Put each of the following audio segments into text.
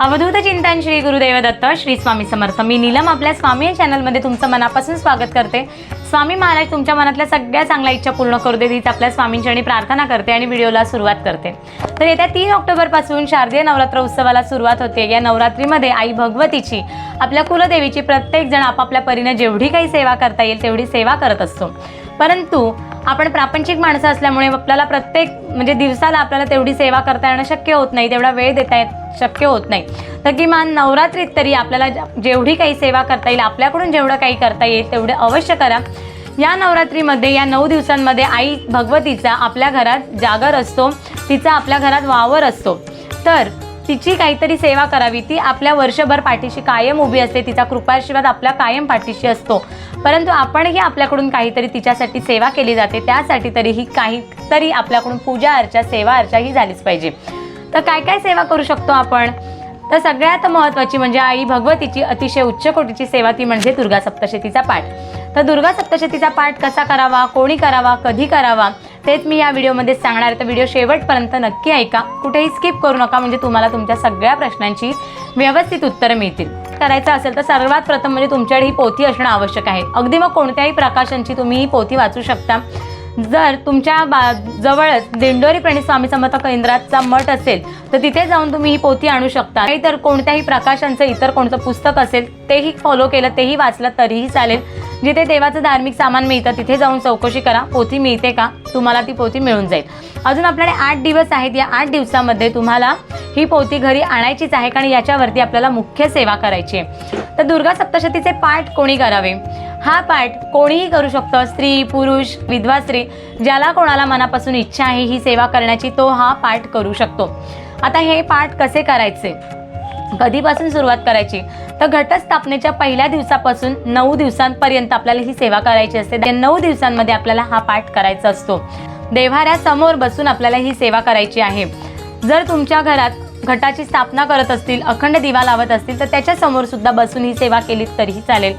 अवधूत चिंतन श्री गुरुदेव दत्त श्री स्वामी समर्थ. मी नीलम आपल्या स्वामी या चॅनलमध्ये तुमचं मनापासून स्वागत करते. स्वामी महाराज तुमच्या मनातल्या सगळ्या चांगल्या इच्छा पूर्ण करू देत हीच आपल्या आणि प्रार्थना करते आणि व्हिडिओला सुरुवात करते. तर येत्या तीन ऑक्टोबरपासून शारदीय नवरात्र उत्सवाला सुरुवात होते. या नवरात्रीमध्ये आई भगवतीची आपल्या कुलदेवीची प्रत्येक जण आपापल्या परीने जेवढी काही सेवा करता येईल तेवढी सेवा करत असतो. परंतु आपण प्रापंचिक माणसं असल्यामुळे आपल्याला प्रत्येक म्हणजे दिवसाला आपल्याला तेवढी सेवा करता येणं शक्य होत नाही तेवढा वेळ देता येत शक्य होत नाही. तर किमान नवरात्रीत तरी आपल्याला जेवढी काही सेवा करता येईल आपल्याकडून जेवढं काही करता येईल तेवढं अवश्य करा. या नवरात्रीमध्ये या नऊ दिवसांमध्ये आई भगवतीचा आपल्या घरात जागर असतो तिचा आपल्या घरात वावर असतो. तर तिची काहीतरी सेवा करावी. ती आपल्या वर्षभर पाठीशी कायम उभी असते. तिचा कृपाशीर्वाद आपल्या कायम पाठीशी असतो. परंतु आपणही आपल्याकडून काहीतरी तिच्यासाठी सेवा केली जाते. त्यासाठी तरीही काहीतरी आपल्याकडून पूजा अर्चा सेवा अर्चा ही झालीच पाहिजे. तर काय काय सेवा करू शकतो आपण? तर सगळ्यात महत्त्वाची म्हणजे आई भगवतीची अतिशय उच्च कोटीची सेवा ती म्हणजे दुर्गा सप्तशतीचा पाठ. तर दुर्गा सप्तशतीचा पाठ कसा करावा कोणी करावा कधी करावा तेच मी या व्हिडिओमध्ये सांगणार तर व्हिडिओ शेवटपर्यंत नक्की ऐका. कुठेही स्किप करू नका म्हणजे तुम्हाला तुमच्या सगळ्या प्रश्नांची व्यवस्थित उत्तरं मिळतील. करायचं असेल तर सर्वात प्रथम म्हणजे तुमच्याकडे ही पोथी असणं आवश्यक आहे. अगदी मग कोणत्याही प्रकाशनची तुम्ही ही पोथी वाचू शकता. जर तुमच्या बा जवळच दिंडोरी प्रणित स्वामी समर्थ केंद्राचा मठ असेल तर तिथे जाऊन तुम्ही ही पोथी आणू शकता. नाही तर कोणत्याही प्रकाशांचं इतर कोणतं पुस्तक असेल तेही फॉलो केलं तेही वाचलं तरीही चालेल. जिथे देवाचं धार्मिक सामान मिळतं तिथे जाऊन चौकशी करा. पोथी मिळते का? तुम्हाला ती पोथी मिळून जाईल. अजून आपल्याकडे आठ दिवस आहेत. या आठ दिवसामध्ये तुम्हाला ही पोथी घरी आणायचीच आहे कारण याच्यावरती आपल्याला मुख्य सेवा करायची आहे. तर दुर्गा सप्तशतीचे पाठ कोणी करावे? हा पाठ कोणीही करू शकतं. स्त्री पुरुष विधवा स्त्री ज्याला कोणाला मनापासून इच्छा आहे ही सेवा करण्याची तो हा पाठ करू शकतो. आता हे पाठ कसे करायचे? कधीपासून सुरुवात करायची? तर घटस्थापनेच्या पहिल्या दिवसापासून नऊ दिवसांपर्यंत आपल्याला ही सेवा करायची असते. नऊ दिवसांमध्ये आपल्याला हा पाठ करायचा असतो. देव्हाऱ्यासमोर बसून आपल्याला ही सेवा करायची आहे. जर तुमच्या घरात घटाची स्थापना करत असतील अखंड दिवा लावत असतील तर त्याच्यासमोर सुद्धा बसून ही सेवा केली तरीही चालेल.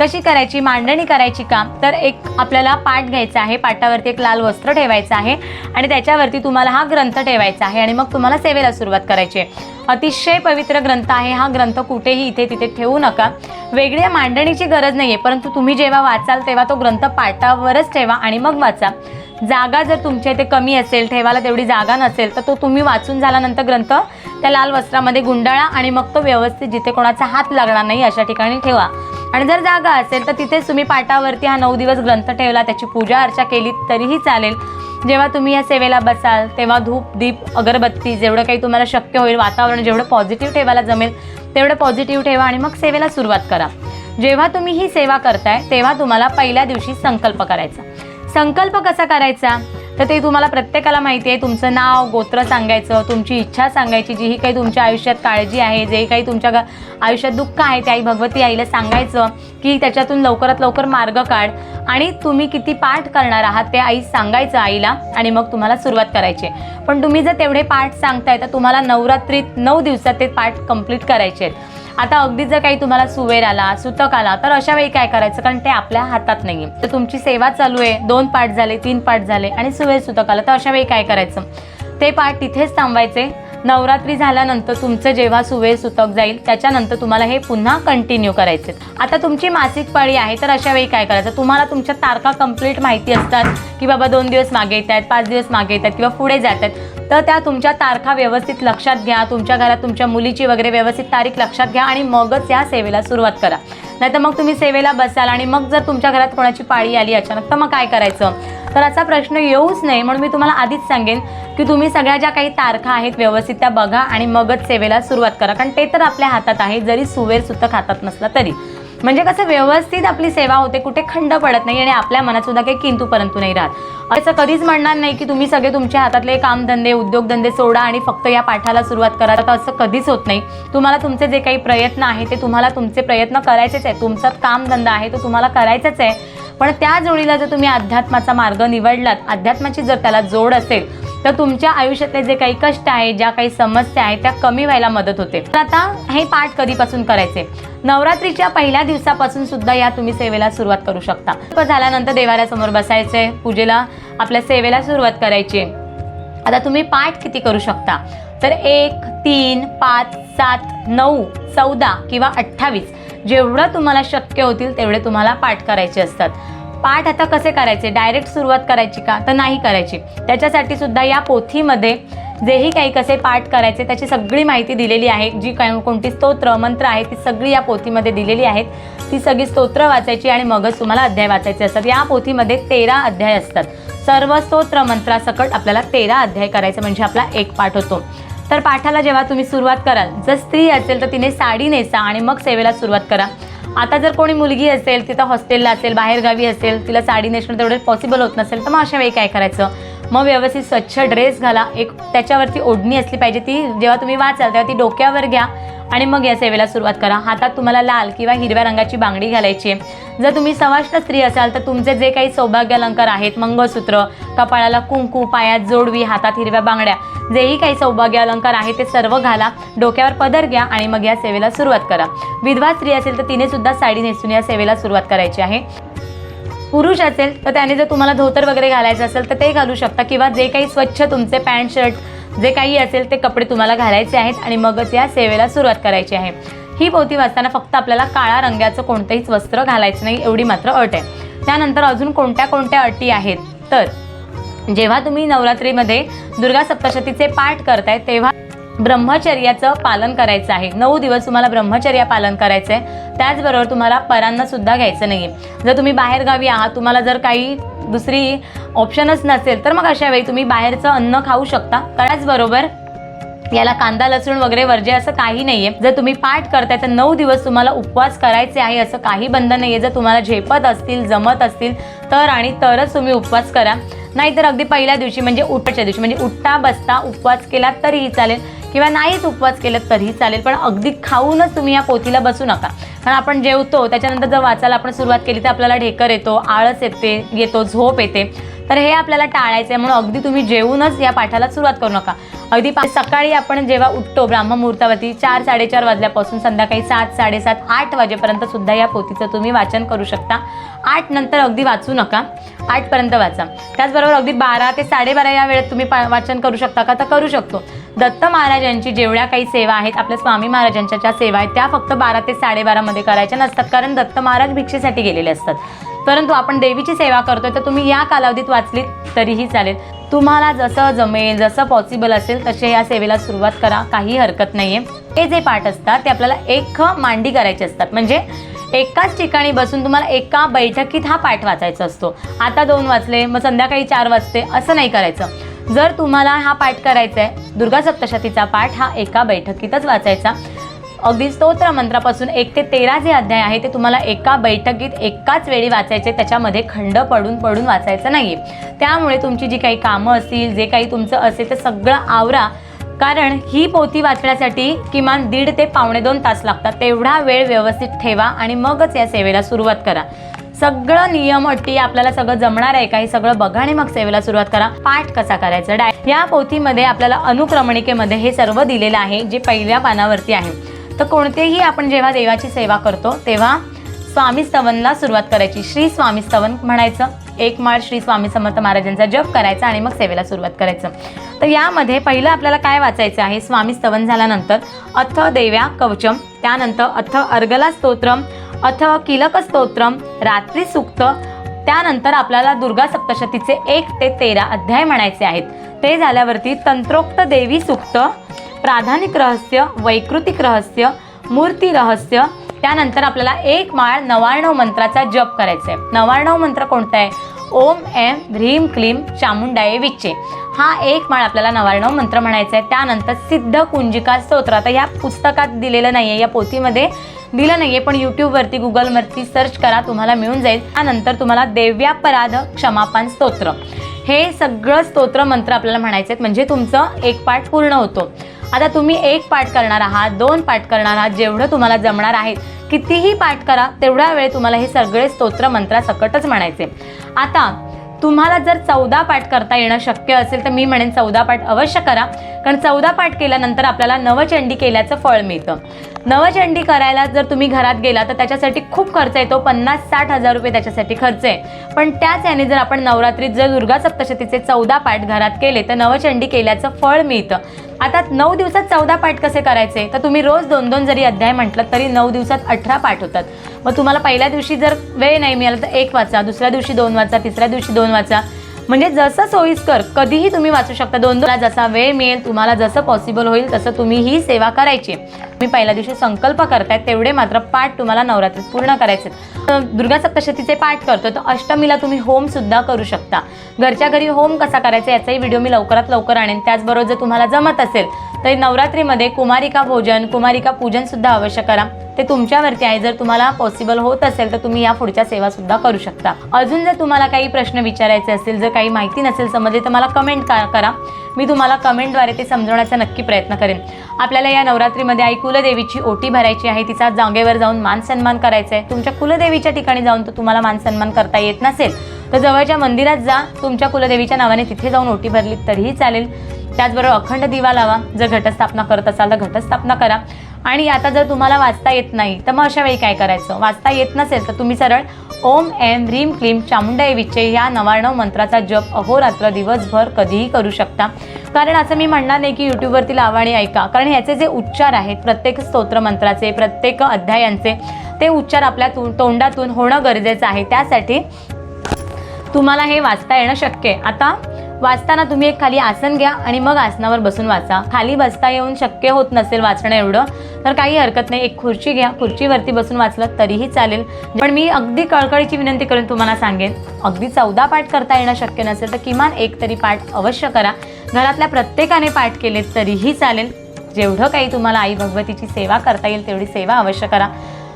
कशी करायची मांडणी करायची का तर एक आपल्याला पाठ घ्यायचा आहे. पाटावरती एक लाल वस्त्र ठेवायचं आहे आणि त्याच्यावरती तुम्हाला हा ग्रंथ ठेवायचा आहे आणि मग तुम्हाला सेवेला सुरुवात करायची आहे. अतिशय पवित्र ग्रंथ आहे हा ग्रंथ कुठेही इथे तिथे ठेवू नका. वेगळ्या मांडणीची गरज नाही आहे परंतु तुम्ही जेव्हा वाचाल तेव्हा तो ग्रंथ पाटावरच ठेवा आणि मग वाचा. जागा जर तुमच्या इथे कमी असेल ठेवायला तेवढी जागा नसेल तर तो तुम्ही वाचून झाल्यानंतर ग्रंथ त्या लाल वस्त्रामध्ये गुंडाळा आणि मग तो व्यवस्थित जिथे कोणाचा हात लागणार नाही अशा ठिकाणी ठेवा. आणि जर जागा असेल तर तिथेच तुम्ही पाटावरती हा नऊ दिवस ग्रंथ ठेवला त्याची पूजा अर्चा केली तरीही चालेल. जेव्हा तुम्ही या सेवेला बसाल तेव्हा धूप दीप अगरबत्ती जेवढं काही तुम्हाला शक्य होईल वातावरण जेवढं पॉझिटिव्ह ठेवायला जमेल तेवढं पॉझिटिव्ह ठेवा आणि मग सेवेला सुरुवात करा. जेव्हा तुम्ही ही सेवा करताय तेव्हा तुम्हाला पहिल्या दिवशी संकल्प करायचा. संकल्प कसा करायचा? तर ते तुम्हाला प्रत्येकाला माहिती आहे. तुमचं नाव गोत्र सांगायचं तुमची इच्छा सांगायची जी ही काही तुमच्या आयुष्यात काळजी आहे जे काही तुमच्या आयुष्यात दुःख आहे ते आई भगवती आईला सांगायचं. की त्याच्यातून लवकरात लवकर मार्ग काढ आणि तुम्ही किती पाठ करणार आहात ते आई सांगायचं आईला आणि मग तुम्हाला सुरुवात करायची पण तुम्ही जर तेवढे पाठ सांगताय तर तुम्हाला नवरात्रीत नऊ दिवसात ते पाठ कंप्लीट करायचे आहेत. आता अगदी जर काही तुम्हाला सुवेर आला सुतक आला तर अशा वेळी काय करायचं? कारण ते आपल्या हातात नाही तर तुमची सेवा चालू आहे. दोन पाठ झाले तीन पाठ झाले आणि सुवेर सुतक आला तर अशा वेळी काय करायचं? ते पाठ तिथेच थांबायचे नवरात्री झाल्यानंतर तुमचं जेव्हा सुवे सुतक जाईल त्याच्यानंतर तुम्हाला हे पुन्हा कंटिन्यू करायचे आता तुमची मासिक पाळी आहे तर अशा वेळी काय करायचं? तुम्हाला तुमच्या तारखा कंप्लीट माहिती असतात की बाबा दोन दिवस मागे येत आहेत पाच दिवस मागे येत आहेत किंवा पुढे जात आहेत तर त्या तुमच्या तारखा व्यवस्थित लक्षात घ्या. तुमच्या घरात तुमच्या मुलीची वगैरे व्यवस्थित तारीख लक्षात घ्या आणि मगच या सेवेला सुरुवात करा. नाहीतर मग तुम्ही सेवेला बसाल आणि मग जर तुमच्या घरात कोणाची पाळी आली अचानक तर मग काय करायचं? तर असा प्रश्न येऊच नाही म्हणून मी तुम्हाला आधीच सांगेन की तुम्ही सगळ्या ज्या काही तारखा आहेत व्यवस्थित त्या बघा आणि मगच सेवेला सुरुवात करा. कारण ते तर आपल्या हातात आहे. जरी सुवेर सुतक हातात नसला तरी. म्हणजे कसं व्यवस्थित आपली सेवा होते कुठे खंड पडत नाही आणि आपल्या मनात सुद्धा काही किंतू परंतु नाही राहत. असं कधीच म्हणणार नाही की तुम्ही सगळे तुमच्या हातातले कामधंदे उद्योगधंदे सोडा आणि फक्त या पाठाला सुरुवात करा. तर असं कधीच होत नाही. तुम्हाला तुमचे जे काही प्रयत्न आहे ते तुम्हाला तुमचे प्रयत्न करायचेच आहे तुमचा कामधंदा आहे तो तुम्हाला करायचाच आहे. पण त्या जोडीला जर तुम्ही अध्यात्माचा मार्ग निवडलात अध्यात्माची जर त्याला जोड असेल तर तुमच्या आयुष्यातले जे काही कष्ट आहे ज्या काही समस्या आहेत त्या कमी व्हायला मदत होते. तर आता हे पाठ कधीपासून करायचे? नवरात्रीच्या पहिल्या दिवसापासून सुद्धा या तुम्ही सेवेला सुरुवात करू शकता. प झाल्यानंतर देवाऱ्यासमोर बसायचे पूजेला आपल्या सेवेला सुरुवात करायची. आता तुम्ही पाठ किती करू शकता? तर एक तीन पाच सात नऊ चौदा किंवा अठ्ठावीस. जेवढं तुम्हाला शक्य होतील तेवढे तुम्हाला पाठ करायचे असतात. पाठ आता कसे करायचे? डायरेक्ट सुरुवात करायची का? तर नाही करायची. त्याच्यासाठी सुद्धा या पोथीमध्ये जेही काही कसे पाठ करायचे त्याची सगळी माहिती दिलेली आहे. जी काय कोणती स्तोत्र मंत्र आहे ती सगळी या पोथीमध्ये दिलेली आहेत. ती सगळी स्तोत्र वाचायची आणि मगच तुम्हाला अध्याय वाचायचे असतात. या पोथीमध्ये तेरा अध्याय असतात. सर्व स्तोत्र मंत्रासकट आपल्याला तेरा अध्याय करायचं म्हणजे आपला एक पाठ होतो. तर पाठाला जेव्हा तुम्ही सुरुवात कराल जर स्त्री असेल तर तिने साडी नेसा आणि मग सेवेला सुरुवात करा. आता जर कोणी मुलगी असेल तिथं हॉस्टेलला असेल बाहेरगावी असेल तिला साडी नेसणं तेवढं पॉसिबल होत नसेल तर मग अशा वेळी काय करायचं? मग व्यवस्थित स्वच्छ ड्रेस घाला. एक त्याच्यावरती ओढणी असली पाहिजे ती. जेव्हा तुम्ही वाचाल तेव्हा ती डोक्यावर घ्या आणि मग या सेवेला सुरुवात करा. हातात तुम्हाला लाल किंवा हिरव्या रंगाची बांगडी घालायची आहे. जर तुम्ही सवाष्ण स्त्री असाल तर तुमचे जे काही सौभाग्य अलंकार आहेत मंगळसूत्र कपाळाला कुंकू पायात जोडवी हातात हिरव्या बांगड्या जेही काही सौभाग्य अलंकार आहे ते सर्व घाला. डोक्यावर पदर घ्या आणि मग या सेवेला सुरुवात करा. विधवा स्त्री असेल तर तिने सुद्धा साडी नेसून या सेवेला सुरुवात करायची आहे. पुरुष असेल तर त्याने जर तुम्हाला धोतर वगैरे घालायचं असेल तर ते घालू शकता. किंवा जे काही स्वच्छ तुमचे पॅन्ट शर्ट जे काही असेल ते कपडे तुम्हाला घालायचे आहेत आणि मगच या सेवेला सुरुवात करायची आहे. ही पोथी वाचताना फक्त आपल्याला काळा रंगाचं कोणतंहीच वस्त्र घालायचं नाही एवढी मात्र अट आहे. त्यानंतर अजून कोणत्या कोणत्या अटी आहेत? तर जेव्हा तुम्ही नवरात्रीमध्ये दुर्गा सप्तशतीचे पाठ करताय तेव्हा ब्रह्मचर्याचं पालन करायचं आहे. नऊ दिवस तुम्हाला ब्रह्मचर्या पालन करायचं आहे त्याचबरोबर तुम्हाला परांना सुद्धा घ्यायचं नाही आहे जर तुम्ही बाहेरगावी आहात तुम्हाला जर काही दुसरी ऑप्शनच नसेल तर मग अशा वेळी तुम्ही बाहेरचं अन्न खाऊ शकता. त्याचबरोबर याला कांदा लसूण वगैरे वर्जे असं काही नाहीये. जर तुम्ही पाठ करताय तर नऊ दिवस तुम्हाला उपवास करायचे आहे असं काही बंधन नाहीये. जर तुम्हाला झेपत असतील जमत असतील तर आणि तरच तुम्ही उपवास करा. नाहीतर अगदी पहिल्या दिवशी म्हणजे उठाच्या दिवशी म्हणजे उठता बसता उपवास केला तरीही चालेल. किंवा नाहीच उपवास केलं तरीही चालेल पण अगदी खाऊनच तुम्ही या पोथीला बसू नका. कारण आपण जेवतो त्याच्यानंतर जर वाचायला आपण सुरुवात केली तर आपल्याला ढेकर येतो आळस येते येतो झोप येते. तर हे आपल्याला टाळायचं आहे म्हणून अगदी तुम्ही जेवूनच या पाठाला सुरुवात करू नका. अगदी सकाळी आपण जेव्हा उठतो ब्राह्ममुहूर्तावरती चार साडेचार वाजल्यापासून संध्याकाळी सात साडेसात आठ वाजेपर्यंत सुद्धा या पोथीचं तुम्ही वाचन करू शकता. आठ नंतर अगदी वाचू नका. आठपर्यंत वाचा. त्याचबरोबर अगदी बारा ते साडेबारा या वेळेत तुम्ही पा वाचन करू शकता का? तर करू शकतो. दत्त महाराजांची जेवढ्या काही सेवा आहेत आपल्या स्वामी महाराजांच्या ज्या सेवा आहेत त्या फक्त बारा ते साडेबारामध्ये करायच्या नसतात कारण दत्त महाराज भिक्षेसाठी गेलेले असतात. परंतु आपण देवीची सेवा करतोय तर तुम्ही या कालावधीत वाचलीत तरीही चालेल. तुम्हाला जसं जमेल जसं पॉसिबल असेल तसे या सेवेला सुरुवात करा काही हरकत नाही आहे हे जे पाठ असतात ते आपल्याला एक मांडी करायचे असतात. म्हणजे एकाच ठिकाणी बसून तुम्हाला एका बैठकीत हा पाठ वाचायचा असतो. आता दोन वाचले मग संध्याकाळी चार वाजते असं नाही करायचं. जर तुम्हाला हा पाठ करायचा आहे दुर्गा सप्तशतीचा पाठ हा एका बैठकीतच वाचायचा. अगदी स्तोत्र मंत्रापासून एक ते तेरा जे अध्याय आहे ते तुम्हाला एका बैठकीत एकाच वेळी वाचायचे त्याच्यामध्ये खंड पडून पडून वाचायचं नाही त्यामुळे तुमची जी काही कामं असतील जे काही तुमचं असेल ते सगळं आवरा. कारण ही पोथी वाचण्यासाठी किमान दीड ते पावणे दोन तास लागतात. तेवढा वेळ व्यवस्थित ठेवा आणि मगच या सेवेला सुरुवात करा. सगळं नियम अटी आपल्याला सगळं जमणार आहे का हे सगळं बघा आणि मग सेवेला सुरुवात करा. पाठ कसा करायचा? डाय या पोथीमध्ये आपल्याला अनुक्रमणिकेमध्ये हे सर्व दिलेलं आहे जे पहिल्या पानावरती आहे. तर कोणतेही आपण जेव्हा देवाची सेवा करतो तेव्हा स्वामी स्तवनला सुरुवात करायची. श्री स्वामी स्तवन म्हणायचं. एक माळ श्री स्वामी समर्थ महाराजांचा जप करायचा आणि मग सेवेला सुरुवात करायचं. तर यामध्ये पहिलं आपल्याला काय वाचायचं आहे? स्वामी स्तवन झाल्यानंतर अथ देव्या कवचम त्यानंतर अथ अर्गला स्तोत्रम अथ किलक स्तोत्रम रात्री सुक्त त्यानंतर आपल्याला दुर्गा सप्तशतीचे एक ते तेरा अध्याय म्हणायचे आहेत. ते झाल्यावरती तंत्रोक्त देवी सुक्त प्राधानिक रहस्य वैकृतिक रहस्य मूर्ती रहस्य त्यानंतर आपल्याला एक माळ नवार्णव मंत्राचा जप करायचा आहे. नव्याण्णव मंत्र कोणता आहे? ओम एम ह्रीम क्लीम चामुंडाये विच्चे. हा एक माळ आपल्याला नव्याण्णव मंत्र म्हणायचा आहे. त्यानंतर सिद्ध कुंजिका स्तोत्र. आता या पुस्तकात दिलेलं नाही आहे या पोथीमध्ये दिलं नाही आहे पण यूट्यूबवरती गुगलवरती सर्च करा तुम्हाला मिळून जाईल. त्यानंतर तुम्हाला देव्यापराध क्षमापान स्तोत्र. हे सगळं स्तोत्र मंत्र आपल्याला म्हणायचे आहेत. म्हणजे तुमचं एक पाठ पूर्ण होतो. आता तुम्ही एक पाठ करणार आहात दोन पाठ करणार आहात जेवढं तुम्हाला जमणार आहे कितीही पाठ करा तेवढ्या वेळ तुम्हाला हे सगळे स्तोत्र मंत्रासकटच म्हणायचे आता तुम्हाला जर चौदा पाठ करता येणं शक्य असेल तर मी म्हणेन चौदा पाठ अवश्य करा. कारण चौदा पाठ केल्यानंतर आपल्याला नवचंडी केल्याचं फळ मिळतं. नवचंडी करायला जर तुम्ही घरात गेला तर त्याच्यासाठी खूप खर्च येतो. पन्नास साठ हजार रुपये त्याच्यासाठी खर्च आहे. पण त्याच याने जर आपण नवरात्रीत जर दुर्गा सप्तशतीचे चौदा पाठ घरात केले तर नवचंडी केल्याचं फळ मिळतं. आता नऊ दिवसात चौदा पाठ कसे करायचे? तर तुम्ही रोज दोन दोन जरी अध्याय म्हटलं तरी नऊ दिवसात अठरा पाठ होतात. मग तुम्हाला पहिल्या दिवशी जर वेळ नाही मिळाला तर एक वाचा दुसऱ्या दिवशी दोन वाचा तिसऱ्या दिवशी दोन वाचा. म्हणजे जसं सोयीस्कर कधीही तुम्ही वाचू शकता. दोन दोन जसा वेळ मिळेल तुम्हाला जसं पॉसिबल होईल तसं तुम्ही ही सेवा करायची. मी पहिल्या दिवशी संकल्प करताय तेवढे मात्र पाठ तुम्हाला नवरात्रीत पूर्ण करायचे. दुर्गा सप्तशतीचे पाठ करतो तर अष्टमीला तुम्ही होम सुद्धा करू शकता. घरच्या घरी होम कसा करायचा याचाही व्हिडिओ मी लवकरात लवकर आणेन. त्याचबरोबर जर तुम्हाला जमत असेल तर नवरात्रीमध्ये कुमारिका भोजन कुमारिका पूजन सुद्धा अवश्य करा. ते तुमच्यावरती आहे. जर तुम्हाला पॉसिबल होत असेल तर तुम्ही या पुढच्या सेवा सुद्धा करू शकता. अजून जर तुम्हाला काही प्रश्न विचारायचे असतील जर काही माहिती नसेल समजली तर मला कमेंट करा. मी तुम्हाला कमेंटद्वारे ते समजवण्याचा नक्की प्रयत्न करेन. आपल्याला या नवरात्रीमध्ये आई कुलदेवीची ओटी भरायची आहे तिचा जांगेवर जाऊन मान सन्मान करायचा आहे. तुमच्या कुलदेवीच्या ठिकाणी जाऊन तर तुम्हाला मान सन्मान करता येत नसेल. तर जवळच्या मंदिरात जा तुमच्या कुलदेवीच्या नावाने तिथे जाऊन ओटी भरली तरीही चालेल. त्याचबरोबर अखंड दिवा लावा जर घटस्थापना करत असाल तर घटस्थापना करा. आणि आता जर तुम्हाला वाचता येत नाही तर मग अशा वेळी काय करायचं? वाचता येत नसेल तर तुम्ही सरळ ओम एम ह्रीम क्लीम चामुंडादेवीचे या नवाणव मंत्राचा जप अहोरात्र दिवसभर कधीही करू शकता. कारण असं मी म्हणणार नाही की यूट्यूबवरती लावा ऐका. कारण ह्याचे जे उच्चार आहेत प्रत्येक स्तोत्र मंत्राचे प्रत्येक अध्यायांचे ते उच्चार आपल्या तोंडातून होणं गरजेचं आहे. त्यासाठी तुम्हाला हे वाचता येणं शक्य आहे. आता वाचताना तुम्ही एक खाली आसन घ्या आणि मग आसनावर बसून वाचा. खाली बसता येऊन शक्य होत नसेल वाचणं एवढं तर काही हरकत नाही. एक खुर्ची घ्या. खुर्चीवरती बसून वाचलं तरीही चालेल. पण मी अगदी कळकळीची विनंती करून तुम्हाला सांगेन अगदी चौदा पाठ करता येणं शक्य नसेल तर किमान एक तरी पाठ अवश्य करा. घरातल्या प्रत्येकाने पाठ केले तरीही चालेल. जेवढं काही तुम्हाला आई भगवतीची सेवा करता येईल तेवढी सेवा अवश्य करा.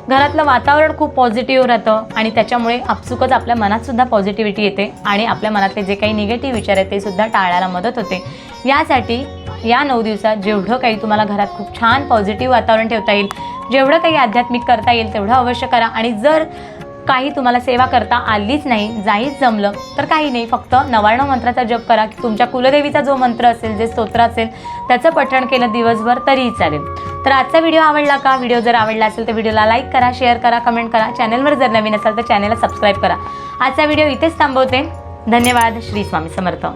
घरातलं वातावरण खूप पॉझिटिव्ह राहतं आणि त्याच्यामुळे आपसुकच आपल्या मनातसुद्धा पॉझिटिव्हिटी येते आणि आपल्या मनातले जे काही निगेटिव्ह विचार आहेत ते सुद्धा टाळायला मदत होते. यासाठी या नऊ दिवसात जेवढं काही तुम्हाला घरात खूप छान पॉझिटिव्ह वातावरण ठेवता येईल जेवढं काही आध्यात्मिक करता येईल तेवढं अवश्य करा. आणि जर काही तुम्हाला सेवा करता आलीच नाही जाहीच जमलं तर काही नाही. फक्त नवाण्णव मंत्राचा जप करा की तुमच्या कुलदेवीचा जो मंत्र असेल जे स्तोत्र असेल त्याचं पठण केलं दिवसभर तरीही चालेल. तर आजचा व्हिडिओ आवडला का? व्हिडिओ जर आवडला असेल तर व्हिडिओला लाईक करा शेअर करा कमेंट करा. चॅनलवर जर नवीन असाल तर चॅनलला सबस्क्राईब करा. आजचा व्हिडिओ इथेच थांबवते. धन्यवाद. श्री स्वामी समर्थ.